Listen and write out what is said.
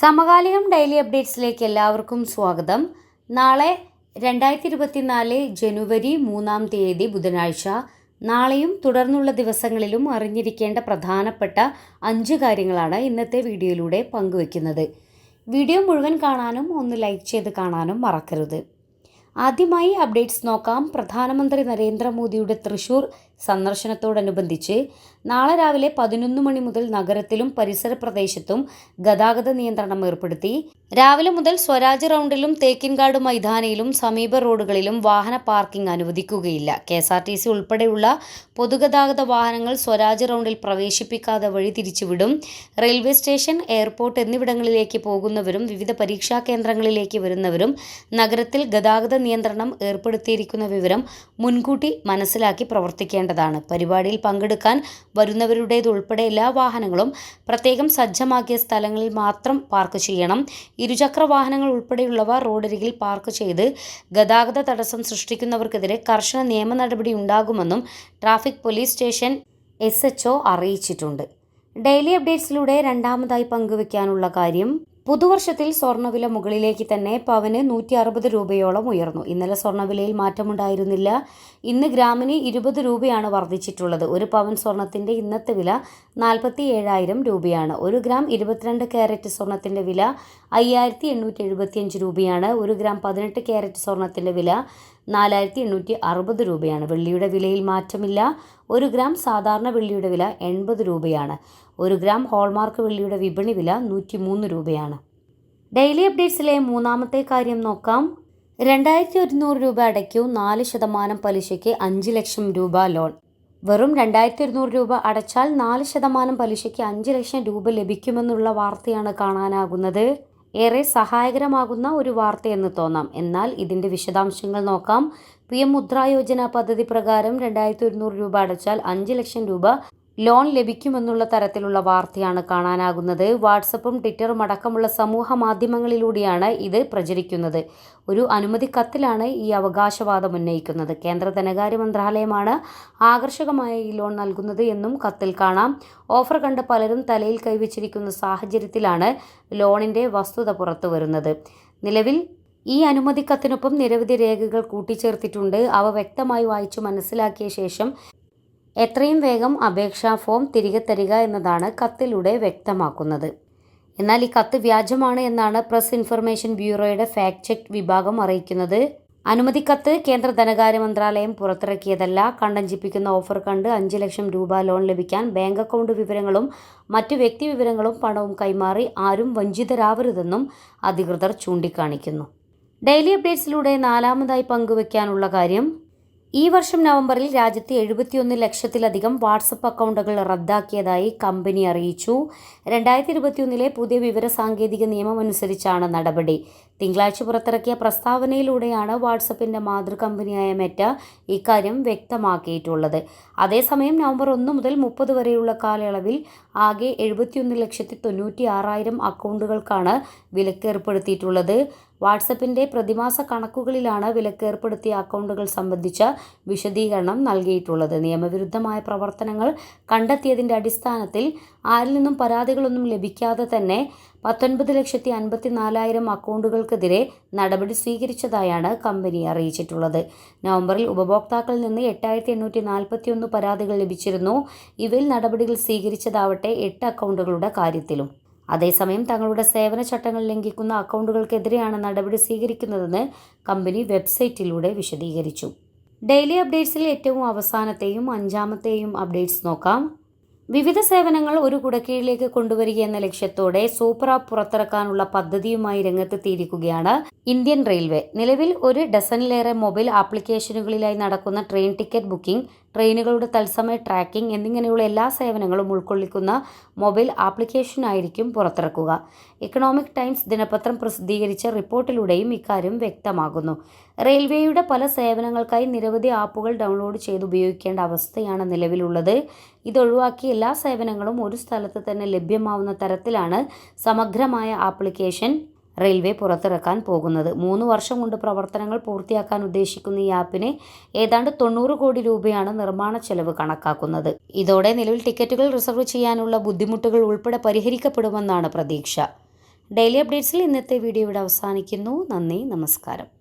സമകാലികം ഡെയിലി അപ്ഡേറ്റ്സിലേക്ക് എല്ലാവർക്കും സ്വാഗതം. നാളെ രണ്ടായിരത്തി ഇരുപത്തിനാല് ജനുവരി മൂന്നാം തീയതി ബുധനാഴ്ച. നാളെയും തുടർന്നുള്ള ദിവസങ്ങളിലും അറിഞ്ഞിരിക്കേണ്ട പ്രധാനപ്പെട്ട അഞ്ച് കാര്യങ്ങളാണ് ഇന്നത്തെ വീഡിയോയിലൂടെ പങ്കുവയ്ക്കുന്നത് വീഡിയോ മുഴുവൻ കാണാനും ഒന്ന് ലൈക്ക് ചെയ്ത് കാണാനും മറക്കരുത്. ആദ്യമായി അപ്ഡേറ്റ്സ് നോക്കാം. പ്രധാനമന്ത്രി നരേന്ദ്രമോദിയുടെ തൃശൂർ സന്ദർശനത്തോടനുബന്ധിച്ച് നാളെ രാവിലെ പതിനൊന്ന് മണി മുതൽ നഗരത്തിലും പരിസര പ്രദേശത്തും ഗതാഗത നിയന്ത്രണം ഏർപ്പെടുത്തി. രാവിലെ മുതൽ സ്വരാജ് റൗണ്ടിലും തേക്കിൻകാട് മൈതാനിയിലും സമീപ റോഡുകളിലും വാഹന parking അനുവദിക്കുകയില്ല. K S R T C ഉൾപ്പെടെയുള്ള പൊതുഗതാഗത വാഹനങ്ങൾ സ്വരാജ് റൗണ്ടിൽ പ്രവേശിപ്പിക്കാതെ വഴി തിരിച്ചുവിടും. റെയിൽവേ സ്റ്റേഷൻ എയർപോർട്ട് എന്നിവിടങ്ങളിലേക്ക് പോകുന്നവരും വിവിധ പരീക്ഷാ കേന്ദ്രങ്ങളിലേക്ക് വരുന്നവരും നഗരത്തിൽ ഗതാഗത നിയന്ത്രണം ഏർപ്പെടുത്തിയിരിക്കുന്ന വിവരം മുൻകൂട്ടി മനസ്സിലാക്കി പ്രവർത്തിക്കേണ്ടതാണ് പരിപാടിയിൽ പങ്കെടുക്കാൻ വരുന്നവരുടേതുൾപ്പെടെ എല്ലാ വാഹനങ്ങളും പ്രത്യേകം സജ്ജമാക്കിയ സ്ഥലങ്ങളിൽ മാത്രം പാർക്ക് ചെയ്യണം. ഇരുചക്ര വാഹനങ്ങൾ ഉൾപ്പെടെയുള്ളവ റോഡരികിൽ പാർക്ക് ചെയ്ത് ഗതാഗത തടസ്സം സൃഷ്ടിക്കുന്നവർക്കെതിരെ കർശന നിയമ നടപടി ഉണ്ടാകുമെന്നും traffic police station S H അറിയിച്ചിട്ടുണ്ട്. ഡെയിലി അപ്ഡേറ്റ്സിലൂടെ രണ്ടാമതായി പങ്കുവയ്ക്കാനുള്ള കാര്യം പുതുവർഷത്തിൽ സ്വർണവില മുകളിലേക്ക് തന്നെ പവന് നൂറ്റി അറുപത് രൂപയോളം ഉയർന്നു. ഇന്നലെ സ്വർണവിലയിൽ മാറ്റമുണ്ടായിരുന്നില്ല. ഇന്ന് ഗ്രാമിന് ഇരുപത് രൂപയാണ് വർദ്ധിച്ചിട്ടുള്ളത്. ഒരു പവൻ സ്വർണത്തിന്റെ ഇന്നത്തെ വില നാൽപ്പത്തി ഏഴായിരം രൂപയാണ്. ഒരു ഗ്രാം ഇരുപത്തിരണ്ട് ക്യാരറ്റ് സ്വർണത്തിന്റെ വില അയ്യായിരത്തി എണ്ണൂറ്റി എഴുപത്തിയഞ്ച് രൂപയാണ്. ഒരു ഗ്രാം പതിനെട്ട് ക്യാരറ്റ് സ്വർണത്തിന്റെ വില നാലായിരത്തി എണ്ണൂറ്റി അറുപത് രൂപയാണ്. വെള്ളിയുടെ വിലയിൽ മാറ്റമില്ല. ഒരു ഗ്രാം സാധാരണ വെള്ളിയുടെ വില എൺപത് രൂപയാണ്. ഒരു ഗ്രാം ഹോൾമാർക്ക് വെള്ളിയുടെ വിപണി വില നൂറ്റി മൂന്ന് രൂപയാണ്. ഡെയിലി അപ്ഡേറ്റ്സിലെ മൂന്നാമത്തെ കാര്യം നോക്കാം. രണ്ടായിരത്തി ഒരുന്നൂറ് രൂപ അടയ്ക്കൂ. നാല് ശതമാനം പലിശയ്ക്ക് അഞ്ച് ലക്ഷം രൂപ ലോൺ. വെറും രണ്ടായിരത്തി ഒരുന്നൂറ് രൂപ അടച്ചാൽ നാല് ശതമാനം പലിശയ്ക്ക് അഞ്ച് ലക്ഷം രൂപ ലഭിക്കുമെന്നുള്ള വാർത്തയാണ് കാണാനാകുന്നത്. ഏറെ സഹായകരമാകുന്ന ഒരു വാർത്തയെന്ന് തോന്നാം. എന്നാൽ ഇതിന്റെ വിശദാംശങ്ങൾ നോക്കാം. പി എം മുദ്രാ യോജന പദ്ധതി പ്രകാരം രണ്ടായിരത്തി ഒരുന്നൂറ് രൂപ അടച്ചാൽ അഞ്ച് ലക്ഷം രൂപ ലോൺ ലഭിക്കുമെന്നുള്ള തരത്തിലുള്ള വാർത്തയാണ് കാണാനാകുന്നത്. വാട്സപ്പും ട്വിറ്ററും അടക്കമുള്ള സമൂഹ മാധ്യമങ്ങളിലൂടെയാണ് ഇത് പ്രചരിക്കുന്നത്. ഒരു അനുമതി കത്തിലാണ് ഈ അവകാശവാദം ഉന്നയിക്കുന്നത്. കേന്ദ്ര ധനകാര്യ മന്ത്രാലയമാണ് ആകർഷകമായ ഈ ലോൺ നൽകുന്നത് എന്നും കത്തിൽ കാണാം. ഓഫർ കണ്ട് പലരും തലയിൽ കൈവച്ചിരിക്കുന്ന സാഹചര്യത്തിലാണ് ലോണിന്റെ വസ്തുത പുറത്തു വരുന്നത് നിലവിൽ ഈ അനുമതി കത്തിനൊപ്പം നിരവധി രേഖകൾ കൂട്ടിച്ചേർത്തിട്ടുണ്ട്. അവ വ്യക്തമായി വായിച്ചു മനസ്സിലാക്കിയ ശേഷം എത്രയും വേഗം അപേക്ഷാ ഫോം തിരികെ തരിക എന്നതാണ് കത്തിലൂടെ വ്യക്തമാക്കുന്നത്. എന്നാൽ ഈ കത്ത് വ്യാജമാണ് എന്നാണ് പ്രസ് ഇൻഫർമേഷൻ ബ്യൂറോയുടെ ഫാക്ട് ചെക്ക് വിഭാഗം അറിയിക്കുന്നത്. അനുമതി കത്ത് കേന്ദ്ര ധനകാര്യ മന്ത്രാലയം പുറത്തിറക്കിയതല്ല. കണ്ടഞ്ചിപ്പിക്കുന്ന ഓഫർ കണ്ട് അഞ്ച് ലക്ഷം രൂപ ലോൺ ലഭിക്കാൻ ബാങ്ക് അക്കൗണ്ട് വിവരങ്ങളും മറ്റ് വ്യക്തി വിവരങ്ങളും പണവും കൈമാറി ആരും വഞ്ചിതരാവരുതെന്നും അധികൃതർ ചൂണ്ടിക്കാണിക്കുന്നു. ഡെയിലി അപ്ഡേറ്റ്സിലൂടെ നാലാമതായി പങ്കുവയ്ക്കാനുള്ള കാര്യം ഈ വർഷം നവംബറിൽ രാജ്യത്തെ എഴുപത്തിയൊന്ന് ലക്ഷത്തിലധികം വാട്സപ്പ് അക്കൗണ്ടുകൾ റദ്ദാക്കിയതായി കമ്പനി അറിയിച്ചു. രണ്ടായിരത്തി ഇരുപത്തിയൊന്നിലെ പുതിയ വിവര സാങ്കേതിക നിയമം അനുസരിച്ചാണ് നടപടി. തിങ്കളാഴ്ച പുറത്തിറക്കിയ പ്രസ്താവനയിലൂടെയാണ് വാട്സപ്പിന്റെ മാതൃകമ്പനിയായ മെറ്റ ഇക്കാര്യം വ്യക്തമാക്കിയിട്ടുള്ളത്. അതേസമയം നവംബർ ഒന്ന് മുതൽ മുപ്പത് വരെയുള്ള കാലയളവിൽ ആകെ എഴുപത്തിയൊന്ന് ലക്ഷത്തി തൊണ്ണൂറ്റി ആറായിരം അക്കൗണ്ടുകൾക്കാണ് വിലക്ക് വാട്സപ്പിന്റെ പ്രതിമാസ കണക്കുകളിലാണ് വിലക്ക് ഏർപ്പെടുത്തിയ അക്കൗണ്ടുകൾ സംബന്ധിച്ച വിശദീകരണം നൽകിയിട്ടുള്ളത്. നിയമവിരുദ്ധമായ പ്രവർത്തനങ്ങൾ കണ്ടെത്തിയതിന്റെ അടിസ്ഥാനത്തിൽ ആരിൽ നിന്നും പരാതികളൊന്നും ലഭിക്കാതെ തന്നെ പത്തൊൻപത് ലക്ഷത്തി അൻപത്തി നാലായിരം അക്കൗണ്ടുകൾക്കെതിരെ നടപടി സ്വീകരിച്ചതായാണ് കമ്പനി അറിയിച്ചിട്ടുള്ളത്. നവംബറിൽ ഉപഭോക്താക്കളിൽ നിന്ന് എട്ടായിരത്തി എണ്ണൂറ്റി നാൽപ്പത്തി ഒന്ന് പരാതികൾ ലഭിച്ചിരുന്നു. ഇവയിൽ നടപടികൾ സ്വീകരിച്ചതാവട്ടെ എട്ട് അക്കൗണ്ടുകളുടെ കാര്യത്തിലും. അതേസമയം തങ്ങളുടെ സേവന ചട്ടങ്ങൾ ലംഘിക്കുന്ന അക്കൗണ്ടുകൾക്കെതിരെയാണ് നടപടി സ്വീകരിക്കുന്നതെന്ന് കമ്പനി വെബ്സൈറ്റിലൂടെ വിശദീകരിച്ചു. ഡെയിലി അപ്ഡേറ്റ്സിൽ ഏറ്റവും അവസാനത്തെയും അഞ്ചാമത്തെയും അപ്ഡേറ്റ്സ് നോക്കാം. വിവിധ സേവനങ്ങൾ ഒരു കുടക്കീഴിലേക്ക് കൊണ്ടുവരിക എന്ന ലക്ഷ്യത്തോടെ സൂപ്പർ ആപ്പ് പുറത്തിറക്കാനുള്ള പദ്ധതിയുമായി രംഗത്തെത്തിയിരിക്കുകയാണ് ഇന്ത്യൻ റെയിൽവേ. നിലവിൽ ഒരു ഡസനിലേറെ മൊബൈൽ ആപ്ലിക്കേഷനുകളിലായി നടക്കുന്ന ട്രെയിൻ ടിക്കറ്റ് ബുക്കിംഗ് ട്രെയിനുകളുടെ തത്സമയ ട്രാക്കിംഗ് എന്നിങ്ങനെയുള്ള എല്ലാ സേവനങ്ങളും ഉൾക്കൊള്ളിക്കുന്ന മൊബൈൽ ആപ്ലിക്കേഷനായിരിക്കും പുറത്തിറക്കുക. ഇക്കണോമിക് ടൈംസ് ദിനപത്രം പ്രസിദ്ധീകരിച്ച റിപ്പോർട്ടിലൂടെയും ഇക്കാര്യം വ്യക്തമാകുന്നു. റെയിൽവേയുടെ പല സേവനങ്ങൾക്കായി നിരവധി ആപ്പുകൾ ഡൗൺലോഡ് ചെയ്ത് ഉപയോഗിക്കേണ്ട അവസ്ഥയാണ് നിലവിലുള്ളത്. ഇതൊഴിവാക്കി എല്ലാ സേവനങ്ങളും ഒരു സ്ഥലത്ത് തന്നെ ലഭ്യമാവുന്ന തരത്തിലാണ് സമഗ്രമായ ആപ്ലിക്കേഷൻ റെയിൽവേ പുറത്തിറക്കാൻ പോകുന്നത്. മൂന്ന് വർഷം കൊണ്ട് പ്രവർത്തനങ്ങൾ പൂർത്തിയാക്കാൻ ഉദ്ദേശിക്കുന്ന ഈ ആപ്പിന് ഏതാണ്ട് തൊണ്ണൂറ് കോടി രൂപയാണ് നിർമ്മാണ ചെലവ് കണക്കാക്കുന്നത്. ഇതോടെ നിലവിൽ ടിക്കറ്റുകൾ റിസർവ് ചെയ്യാനുള്ള ബുദ്ധിമുട്ടുകൾ ഉൾപ്പെടെ പരിഹരിക്കപ്പെടുമെന്നാണ് പ്രതീക്ഷ. ഡെയിലി അപ്ഡേറ്റ്സിൽ ഇന്നത്തെ വീഡിയോ ഇവിടെ അവസാനിക്കുന്നു. നന്ദി നമസ്കാരം.